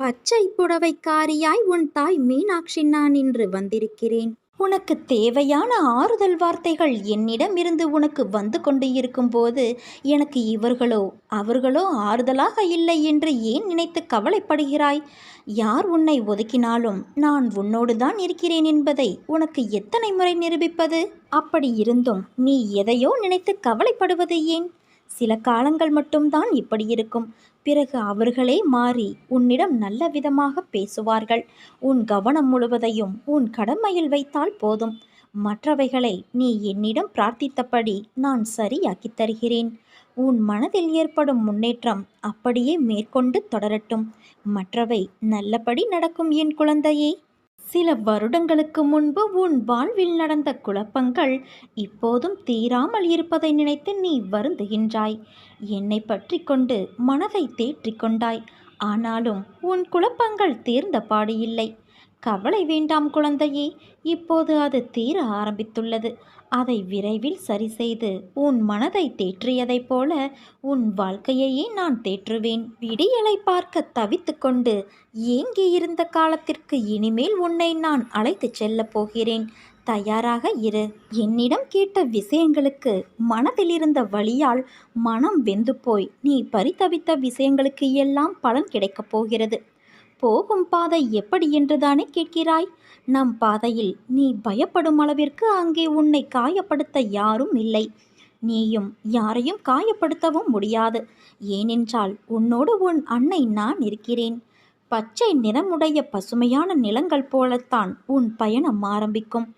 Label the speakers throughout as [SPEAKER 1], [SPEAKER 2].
[SPEAKER 1] பச்சை புடவைக்காரியாய் உன் தாய் மீனாட்சி நான் இன்று வந்திருக்கிறேன். உனக்கு தேவையான ஆறுதல் வார்த்தைகள் என்னிடம் இருந்து உனக்கு வந்து கொண்டு இருக்கும்போது எனக்கு இவர்களோ அவர்களோ ஆறுதலாக இல்லை என்று ஏன் நினைத்து கவலைப்படுகிறாய்? யார் உன்னை ஒதுக்கினாலும் நான் உன்னோடு தான் இருக்கிறேன் என்பதை உனக்கு எத்தனை முறை நிரூபிப்பது? அப்படி இருந்தும் நீ எதையோ நினைத்து கவலைப்படுவது ஏன்? சில காலங்கள் மட்டும்தான் இப்படி இருக்கும். பிறகு அவர்களே மாறி உன்னிடம் நல்ல விதமாக பேசுவார்கள். உன் கவனம் முழுவதையும் உன் கடமையில் வைத்தால் போதும். மற்றவைகளை நீ என்னிடம் பிரார்த்தித்தபடி நான் சரியாக்கித் தருகிறேன். உன் மனதில் ஏற்படும் முன்னேற்றம் அப்படியே மேற்கொண்டு தொடரட்டும். மற்றவை நல்லபடி நடக்கும் என் குழந்தையே. சில வருடங்களுக்கு முன்பு உன் வாழ்வில் நடந்த குழப்பங்கள் இப்போதும் தீராமல் இருப்பதை நினைத்து நீ வருந்துகின்றாய். என்னை பற்றி கொண்டு மனதை தேற்றி கொண்டாய். ஆனாலும் உன் குழப்பங்கள் தீர்ந்த பாடு இல்லை. கவலை வேண்டாம் குழந்தையே. இப்போது அது தீர ஆரம்பித்துள்ளது. அதை விரைவில் சரி செய்து உன் மனதை தேற்றியதைப் போல உன் வாழ்க்கையையே நான் தேற்றுவேன். விடியலை பார்க்க தவித்து கொண்டு ஏங்கி இருந்த காலத்திற்கு இனிமேல் உன்னை நான் அழைத்துச் செல்லப் போகிறேன். தயாராக இரு. என்னிடம் கேட்ட விஷயங்களுக்கு மனதில் இருந்த வழியால் மனம் வெந்து போய் நீ பரிதவித்த விஷயங்களுக்கு எல்லாம் பலன் கிடைக்கப் போகிறது. போகும் பாதை எப்படி என்றுதானே கேட்கிறாய்? நம் பாதையில் நீ பயப்படும் அளவிற்கு அங்கே உன்னை காயப்படுத்த யாரும் இல்லை. நீயும் யாரையும் காயப்படுத்தவும் முடியாது. ஏனென்றால் உன்னோடு உன் அன்னை நான் இருக்கிறேன். பச்சை நிறமுடைய பசுமையான நிலங்கள் போலத்தான் உன் பயணம் ஆரம்பிக்கும்.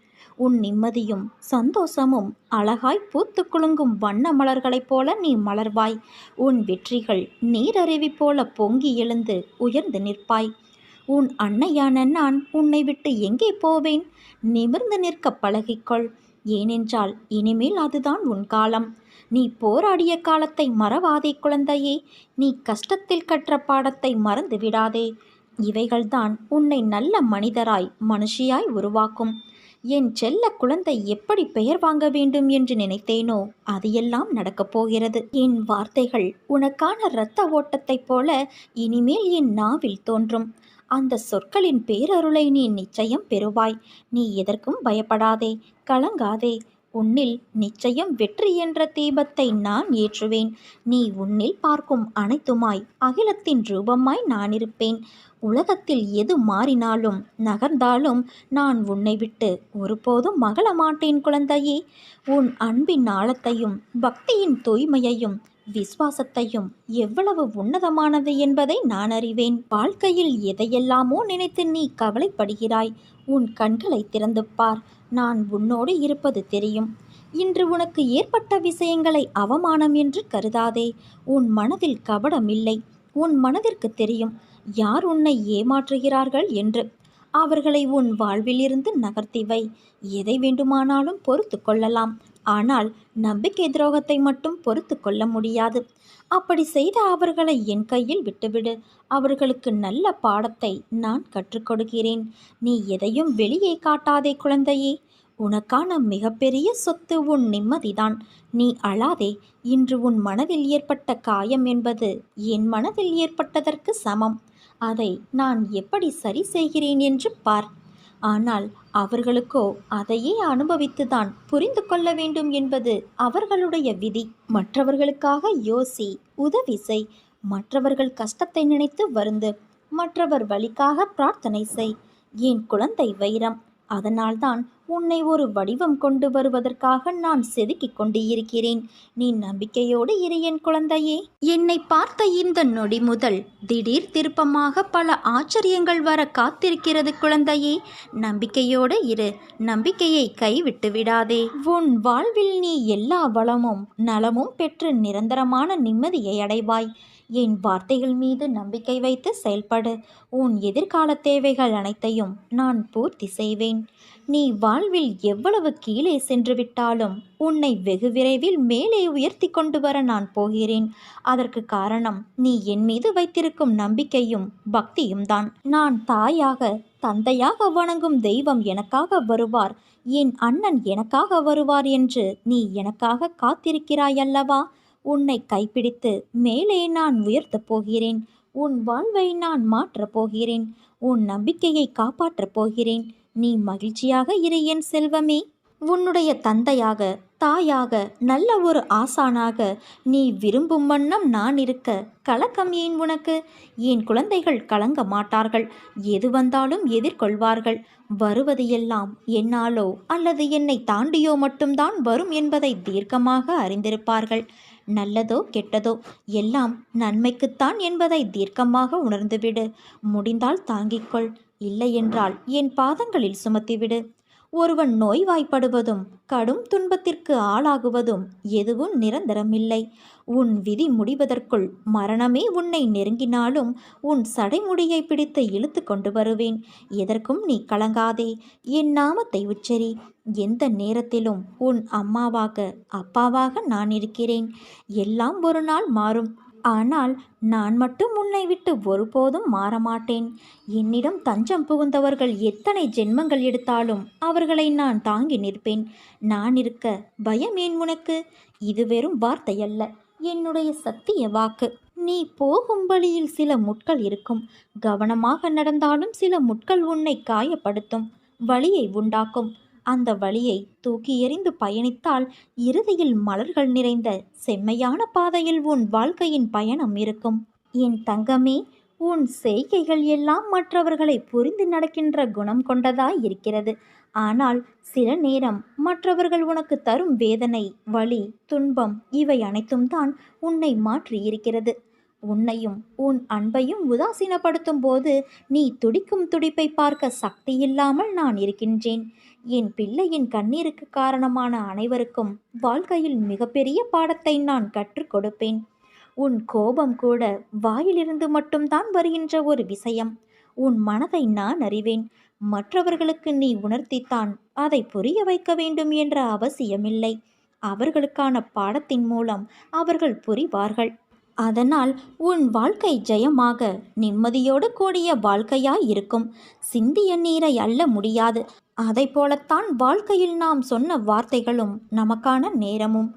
[SPEAKER 1] உன் நிம்மதியும் சந்தோஷமும் அழகாய் பூத்து குலுங்கும் வண்ண மலர்களைப் போல நீ மலர்வாய். உன் வெற்றிகள் நீரருவி போல பொங்கி எழுந்து உயர்ந்து நிற்பாய். உன் அன்னையான நான் உன்னை விட்டு எங்கே போவேன்? நிமிர்ந்து நிற்க பழகிக்கொள். ஏனென்றால் இனிமேல் அதுதான் உன் காலம். நீ போராடிய காலத்தை மறவாதே குழந்தையே. நீ கஷ்டத்தில் கற்ற பாடத்தை மறந்து விடாதே இவைகள்தான் உன்னை நல்ல மனிதராய் மனுஷியாய் உருவாக்கும். என் செல்ல குழந்தை எப்படி பெயர் வாங்க வேண்டும் என்று நினைத்தேனோ அதையெல்லாம் நடக்கப் போகிறது. என் வார்த்தைகள் உனக்கான இரத்த ஓட்டத்தைப் போல இனிமேல் என் நாவில் தோன்றும். அந்த சொற்களின் பேரருளை நீ நிச்சயம் பெறுவாய். நீ எதற்கும் பயப்படாதே கலங்காதே. உன்னில் நிச்சயம் வெற்றி என்ற தீபத்தை நான் ஏற்றுவேன். நீ உன்னில் பார்க்கும் அனைத்துமாய் அகிலத்தின் ரூபமாய் நான் இருப்பேன். உலகத்தில் எது மாறினாலும் நகர்ந்தாலும் நான் உன்னை விட்டு ஒருபோதும் மகள மாட்டேன் குழந்தையே. உன் அன்பின் ஆழத்தையும் பக்தியின் தூய்மையையும் விசுவாசத்தையும் எவ்வளவு உன்னதமானது என்பதை நான் அறிவேன். வாழ்க்கையில் எதையெல்லாமோ நினைத்து நீ கவலைப்படுகிறாய். உன் கண்களை திறந்து பார். நான் உன்னோடு இருப்பது தெரியும். இன்று உனக்கு ஏற்பட்ட விஷயங்களை அவமானம் என்று கருதாதே. உன் மனதில் கபடமில்லை. உன் மனதிற்கு தெரியும். யார் உன்னை ஏமாற்றுகிறார்கள் என்று. அவர்களை உன் வாழ்விலிருந்து நகர்த்தி வை. எதை வேண்டுமானாலும் பொறுத்து கொள்ளலாம். ஆனால் நம்பிக்கை துரோகத்தை மட்டும் பொறுத்து கொள்ள முடியாது. அப்படி செய்த அவர்களை என் கையில் விட்டுவிடு. அவர்களுக்கு நல்ல பாடத்தை நான் கற்றுக் கொடுக்கிறேன். நீ எதையும் வெளியே காட்டாதே குழந்தையே. உனக்கான மிகப்பெரிய சொத்து உன் நிம்மதிதான். நீ அழாதே இன்று உன் மனதில் ஏற்பட்ட காயம் என்பது என் மனதில் ஏற்பட்டதற்கு சமம். அதை நான் எப்படி சரி செய்கிறேன் என்று பார். ஆனால் அவர்களுக்கோ அதையே அனுபவித்துதான் புரிந்து கொள்ள வேண்டும் என்பது அவர்களுடைய விதி. மற்றவர்களுக்காக யோசி உதவி செய். மற்றவர்கள் கஷ்டத்தை நினைத்து வருந்து மற்றவர் வழிக்காக பிரார்த்தனை செய். என் குழந்தை வைரம். அதனால்தான் உன்னை ஒரு வடிவம் கொண்டு வருவதற்காக நான் செதுக்கிக் கொண்டு இருக்கிறேன் நீ நம்பிக்கையோடு இரு என் குழந்தையே. என்னை பார்த்த இந்த நொடி முதல் திடீர் திருப்பமாக பல ஆச்சரியங்கள் வர காத்திருக்கிறது குழந்தையே. நம்பிக்கையோடு இரு நம்பிக்கையை கைவிட்டு விடாதே. உன் வாழ்வில் நீ எல்லா வளமும் நலமும் பெற்று நிரந்தரமான நிம்மதியை அடைவாய். என் வார்த்தைகள் மீது நம்பிக்கை வைத்து செயல்படு. உன் எதிர்கால தேவைகள் அனைத்தையும் நான் பூர்த்தி செய்வேன். நீ வாழ்வில் எவ்வளவு கீழே சென்று விட்டாலும் உன்னை வெகு விரைவில் மேலே உயர்த்தி கொண்டு வர நான் போகிறேன். அதற்கு காரணம் நீ என் மீது வைத்திருக்கும் நம்பிக்கையும் பக்தியும் தான். நான் தாயாக தந்தையாக வணங்கும் தெய்வம் எனக்காக வருவார். என் அண்ணன் எனக்காக வருவார் என்று நீ எனக்காக காத்திருக்கிறாய் அல்லவா? உன்னை கைப்பிடித்து மேலே நான் உயர்த்தப் போகிறேன். உன் வாழ்வை நான் மாற்றப் போகிறேன். உன் நம்பிக்கையை காப்பாற்றப் போகிறேன். நீ மகிழ்ச்சியாக இரு என் செல்வமே. உன்னுடைய தந்தையாக தாயாக நல்ல ஒரு ஆசானாக நீ விரும்பும் வண்ணம் நான் இருக்க கலக்கம் ஏன் உனக்கு? என் குழந்தைகள் கலங்க மாட்டார்கள். எது வந்தாலும் எதிர்கொள்வார்கள். வருவது எல்லாம் என்னாலோ அல்லது என்னை தாண்டியோ மட்டும்தான் வரும் என்பதை தீர்க்கமாக அறிந்திருப்பார்கள். நல்லதோ கெட்டதோ எல்லாம் நன்மைக்குத்தான் என்பதை தீர்க்கமாக உணர்ந்துவிடு. முடிந்தால் தாங்கிக்கொள். இல்லையென்றால் என் பாதங்களில் சுமத்திவிடு. ஒருவன் நோய்வாய்ப்படுவதும் கடும் துன்பத்திற்கு ஆளாகுவதும் எதுவும் நிரந்தரமில்லை. உன் விதி முடிவதற்குள் மரணமே உன்னை நெருங்கினாலும் உன் சடைமுடியை பிடித்து இழுத்து கொண்டு வருவேன். எதற்கும் நீ கலங்காதே. என் நாமத்தை உச்சரி. எந்த நேரத்திலும் உன் அம்மாவாக அப்பாவாக நான் இருக்கிறேன். எல்லாம் ஒரு நாள் மாறும். ஆனால் நான் மட்டும் உன்னை விட்டு ஒருபோதும் மாறமாட்டேன். என்னிடம் தஞ்சம் புகுந்தவர்கள் எத்தனை ஜென்மங்கள் எடுத்தாலும் அவர்களை நான் தாங்கி நிற்பேன். நான் இருக்க பயம் ஏன் உனக்கு? இது வெறும் வார்த்தையல்ல. என்னுடைய சத்திய வாக்கு. நீ போகும் வழியில் சில முட்கள் இருக்கும். கவனமாக நடந்தாலும் சில முட்கள் உன்னை காயப்படுத்தும். வழியை உண்டாக்கும். அந்த வழியை தூக்கி எறிந்து பயணித்தால் இறுதியில் மலர்கள் நிறைந்த செம்மையான பாதையில் உன் வாழ்க்கையின் பயணம் இருக்கும். என் தங்கமே உன் செய்கைகள் எல்லாம் மற்றவர்களை புரிந்து நடக்கின்ற குணம் கொண்டதாய் இருக்கிறது. ஆனால் சில நேரம் மற்றவர்கள் உனக்கு தரும் வேதனை வலி துன்பம் இவை அனைத்தும் தான் உன்னை மாற்றி இருக்கிறது. உன்னையும் உன் அன்பையும் உதாசீனப்படுத்தும் போது நீ துடிக்கும் துடிப்பை பார்க்க சக்தி இல்லாமல் நான் இருக்கின்றேன். என் பிள்ளையின் கண்ணீருக்கு காரணமான அனைவருக்கும் வாழ்க்கையில் மிகப்பெரிய பாடத்தை நான் கற்றுக் கொடுப்பேன். உன் கோபம் கூட வாயிலிருந்து மட்டும்தான் வருகின்ற ஒரு விஷயம். உன் மனதை நான் அறிவேன். மற்றவர்களுக்கு நீ உணர்த்தித்தான் அதை புரிய வைக்க வேண்டும் என்ற அவசியமில்லை. அவர்களுக்கான பாடத்தின் மூலம் அவர்கள் புரிவார்கள். அதனால் உன் வாழ்க்கை ஜெயமாக நிம்மதியோடு கூடிய வாழ்க்கையாய் இருக்கும். சிந்திய நீரை அல்ல முடியாது. அதை போலத்தான் வாழ்க்கையில் நாம் சொன்ன வார்த்தைகளும் நமக்கான நேரமும்.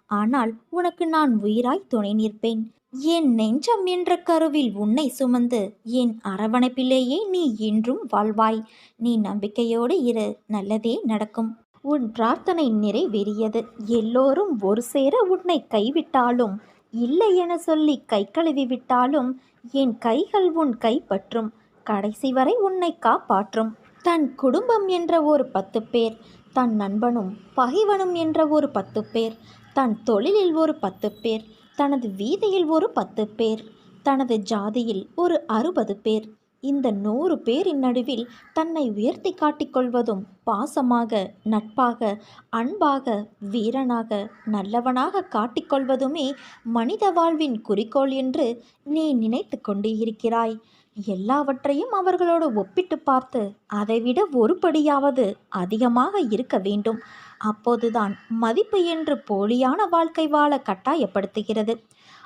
[SPEAKER 1] ஆனால் உனக்கு நான் உயிராய் துணை நிற்பேன். என் நெஞ்சம் என்ற கருவில் உன்னை சுமந்து என் அரவணைப்பிலேயே நீ என்றும் வாழ்வாய். நீ நம்பிக்கையோடு இரு நல்லதே நடக்கும். உன் பிரார்த்தனை நிறைவேறியது. எல்லோரும் ஒரு சேர உன்னை கைவிட்டாலும் இல்லை என சொல்லி கை கழுவி விட்டாலும் என் கைகள் உன் கைப்பற்றும். கடைசி வரை உன்னை காப்பாற்றும். தன் குடும்பம் என்ற ஒரு பத்து பேர் தன் நண்பனும் பகைவனும் என்ற ஒரு பத்து பேர் தன் தொழிலில் ஒரு பத்து பேர் தனது வீதியில் ஒரு பத்து பேர் தனது ஜாதியில் ஒரு அறுபது பேர். இந்த நூறு பேரின் நடுவில் தன்னை உயர்த்தி காட்டிக்கொள்வதும் பாசமாக நட்பாக அன்பாக வீரனாக நல்லவனாக காட்டிக்கொள்வதுமே மனித வாழ்வின் குறிக்கோள் என்று நீ நினைத்து கொண்டு இருக்கிறாய். எல்லாவற்றையும் அவர்களோடு ஒப்பிட்டு பார்த்து அதைவிட ஒருபடியாவது அதிகமாக இருக்க வேண்டும். அப்போதுதான் மதிப்பு என்று போலியான வாழ்க்கை வாழ கட்டாயப்படுத்துகிறது.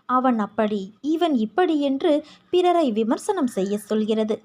[SPEAKER 1] அவன் அப்படி இவன் இப்படி என்று பிறரை விமர்சனம் செய்ய சொல்கிறது.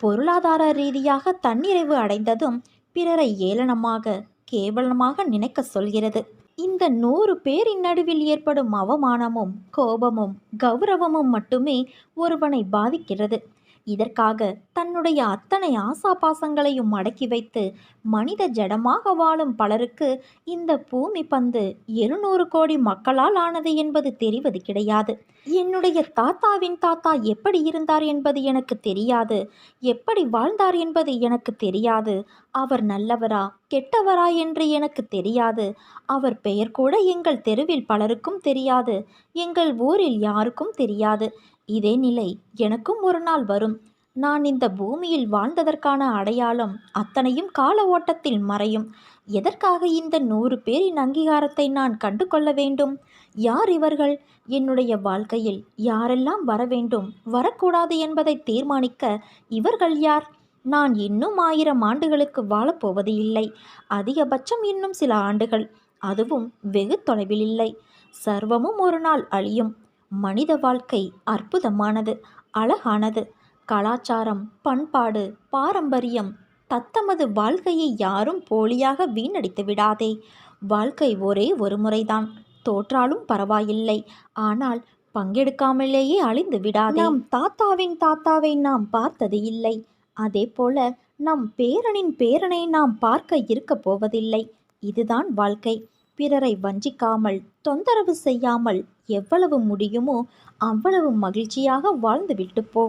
[SPEAKER 1] பொருளாதார ரீதியாக தன்னிறைவு அடைந்ததும் பிறரை ஏளனமாக கேவலமாக நினைக்க சொல்கிறது. இந்த நூறு பேரின் நடுவில் ஏற்படும் அவமானமும் கோபமும் கௌரவமும் மட்டுமே ஒருவனை பாதிக்கிறது. இதற்காக தன்னுடைய அத்தனை ஆசா பாசங்களையும் அடக்கி வைத்து மனித ஜடமாக வாழும் பலருக்கு இந்த பூமி பந்து எழுநூறு கோடி மக்களால் ஆனது என்பது தெரிவது கிடையாது. என்னுடைய தாத்தாவின் தாத்தா எப்படி இருந்தார் என்பது எனக்கு தெரியாது. எப்படி வாழ்ந்தார் என்பது எனக்கு தெரியாது. அவர் நல்லவரா கெட்டவரா என்று எனக்கு தெரியாது. அவர் பெயர் கூட எங்கள் தெருவில் பலருக்கும் தெரியாது. எங்கள் ஊரில் யாருக்கும் தெரியாது. இதே நிலை எனக்கும் ஒரு நாள் வரும். நான் இந்த பூமியில் வாழ்ந்ததற்கான அடையாளம் அத்தனையும் கால ஓட்டத்தில் மறையும். எதற்காக இந்த நூறு பேரின் அங்கீகாரத்தை நான் கண்டு கொள்ள வேண்டும்? யார் இவர்கள்? என்னுடைய வாழ்க்கையில் யாரெல்லாம் வர வேண்டும் வரக்கூடாது என்பதை தீர்மானிக்க இவர்கள் யார்? நான் இன்னும் ஆயிரம் ஆண்டுகளுக்கு வாழப்போவது இல்லை. அதிகபட்சம் இன்னும் சில ஆண்டுகள். அதுவும் வெகு தொலைவில் இல்லை. சர்வமும் ஒரு நாள் அழியும். மனித வாழ்க்கை அற்புதமானது அழகானது. கலாச்சாரம் பண்பாடு பாரம்பரியம் தத்தமது வாழ்க்கையை யாரும் போலியாக வீணடித்து விடாதே. வாழ்க்கை ஒரே ஒரு முறைதான். தோற்றாலும் பரவாயில்லை. ஆனால் பங்கெடுக்காமலேயே அழிந்து விடாதே. நம் தாத்தாவின் தாத்தாவை நாம் பார்த்தது இல்லை. அதே போல நம் பேரனின் பேரனை நாம் பார்க்க இருக்கப் போவதில்லை. இதுதான் வாழ்க்கை. பிறரை வஞ்சிக்காமல் தொந்தரவு செய்யாமல் எவ்வளவு முடியுமோ அவ்வளவு மகிழ்ச்சியாக வாழ்ந்துவிட்டு போ.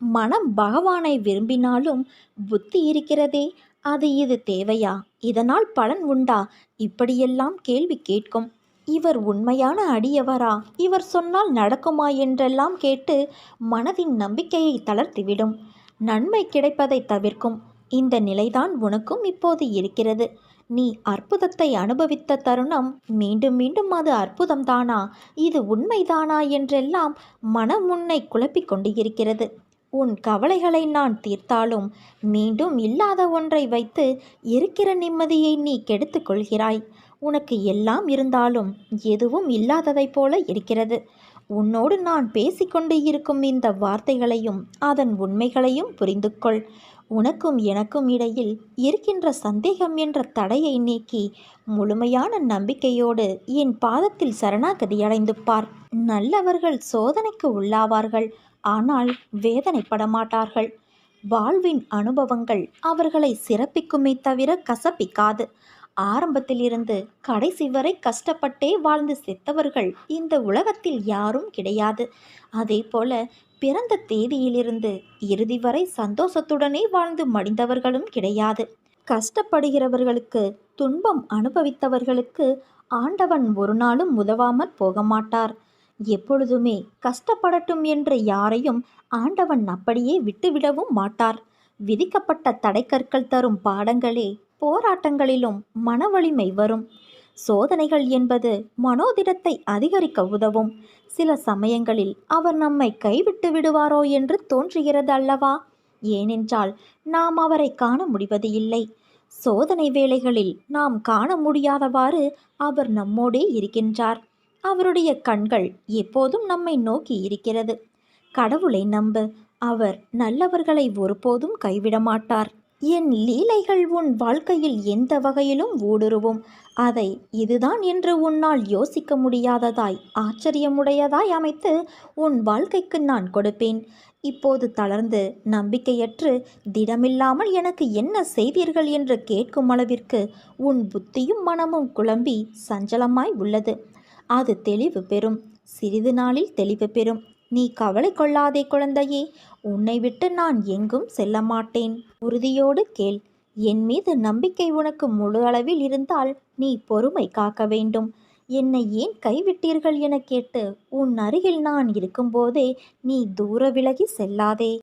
[SPEAKER 1] மனம் பகவானை விரும்பினாலும் புத்தி இருக்கிறதே அது இது தேவையா? இதனால் பலன் உண்டா? இப்படியெல்லாம் கேள்வி கேட்கும். இவர் உண்மையான அடியவரா? இவர் சொன்னால் நடக்குமா என்றெல்லாம் கேட்டு மனதின் நம்பிக்கையை தளர்த்திவிடும். நன்மை கிடைப்பதை தவிர்க்கும். இந்த நிலைதான் உனக்கும் இப்போது இருக்கிறது. நீ அற்புதத்தை அனுபவித்த தருணம் மீண்டும் மீண்டும் அது அற்புதம்தானா? இது உண்மைதானா? என்றெல்லாம் மனம் உன்னை குழப்பிக் கொண்டு இருக்கிறது உன் கவலைகளை நான் தீர்த்தாலும் மீண்டும் இல்லாத ஒன்றை வைத்து இருக்கிற நிம்மதியை நீ கெடுத்து கொள்கிறாய். உனக்கு எல்லாம் இருந்தாலும் எதுவும் இல்லாததைப் போல இருக்கிறது. உன்னோடு நான் பேசிக்கொண்டு இருக்கும் இந்த வார்த்தைகளையும் அதன் உண்மைகளையும் புரிந்து கொள் உனக்கும் எனக்கும் இடையில் இருக்கின்ற சந்தேகம் என்ற தடையை நீக்கி முழுமையான நம்பிக்கையோடு என் பாதத்தில் சரணாகதி அடைந்து பார். நல்லவர்கள் சோதனைக்கு உள்ளாவார்கள் ஆனால் வேதனைப்பட மாட்டார்கள். வாழ்வின் அனுபவங்கள் அவர்களை சிறப்பிக்குமே தவிர கசப்பிக்காது. ஆரம்பத்திலிருந்து கடைசி வரை கஷ்டப்பட்டே வாழ்ந்து செத்தவர்கள் இந்த உலகத்தில் யாரும் கிடையாது. அதே போல பிறந்த தேதியிலிருந்து இறுதி வரை சந்தோஷத்துடனே வாழ்ந்து மடிந்தவர்களும் கிடையாது. கஷ்டப்படுகிறவர்களுக்கு துன்பம் அனுபவித்தவர்களுக்கு ஆண்டவன் ஒரு நாளும் உதவாமற் போக மாட்டார் எப்பொழுதுமே கஷ்டப்படட்டும் என்று யாரையும் ஆண்டவன் அப்படியே விட்டுவிடவும் மாட்டார். விதிக்கப்பட்ட தடைக்கற்கள் தரும் பாடங்களே போராட்டங்களிலும் மன வலிமை வரும். சோதனைகள் என்பது மனோதிடத்தை அதிகரிக்க உதவும். சில சமயங்களில் அவர் நம்மை கைவிட்டு விடுவாரோ என்று தோன்றுகிறது அல்லவா? ஏனென்றால் நாம் அவரை காண முடிவது இல்லை. சோதனை வேளைகளில் நாம் காண முடியாதவாறு அவர் நம்மோடே இருக்கின்றார். அவருடைய கண்கள் எப்போதும் நம்மை நோக்கி இருக்கிறது. கடவுளை நம்பு அவர் நல்லவர்களை ஒருபோதும் கைவிட மாட்டார். என் லீலைகள் உன் வாழ்க்கையில் எந்த வகையிலும் ஊடுருவும். அதை இதுதான் என்று உன்னால் யோசிக்க முடியாததாய் ஆச்சரியமுடையதாய் அமைத்து உன் வாழ்க்கைக்கு நான் கொடுப்பேன். இப்போது தளர்ந்து நம்பிக்கையற்று திடமில்லாமல் எனக்கு என்ன செய்தீர்கள் என்று கேட்கும் அளவிற்கு உன் புத்தியும் மனமும் குழம்பி சஞ்சலமாய் உள்ளது. அது தெளிவு பெறும். சிறிது நாளில் தெளிவு பெறும். நீ கவலை கொள்ளாதே குழந்தையே உன்னை விட்டு நான் எங்கும் செல்ல மாட்டேன். உறுதியோடு கேள் என் மீது நம்பிக்கை உனக்கு முழு அளவில் இருந்தால் நீ பொறுமை காக்க வேண்டும். என்னை ஏன் கைவிட்டீர்கள் என கேட்டு உன் அருகில் நான் இருக்கும்போதே நீ தூர விலகி செல்லாதே.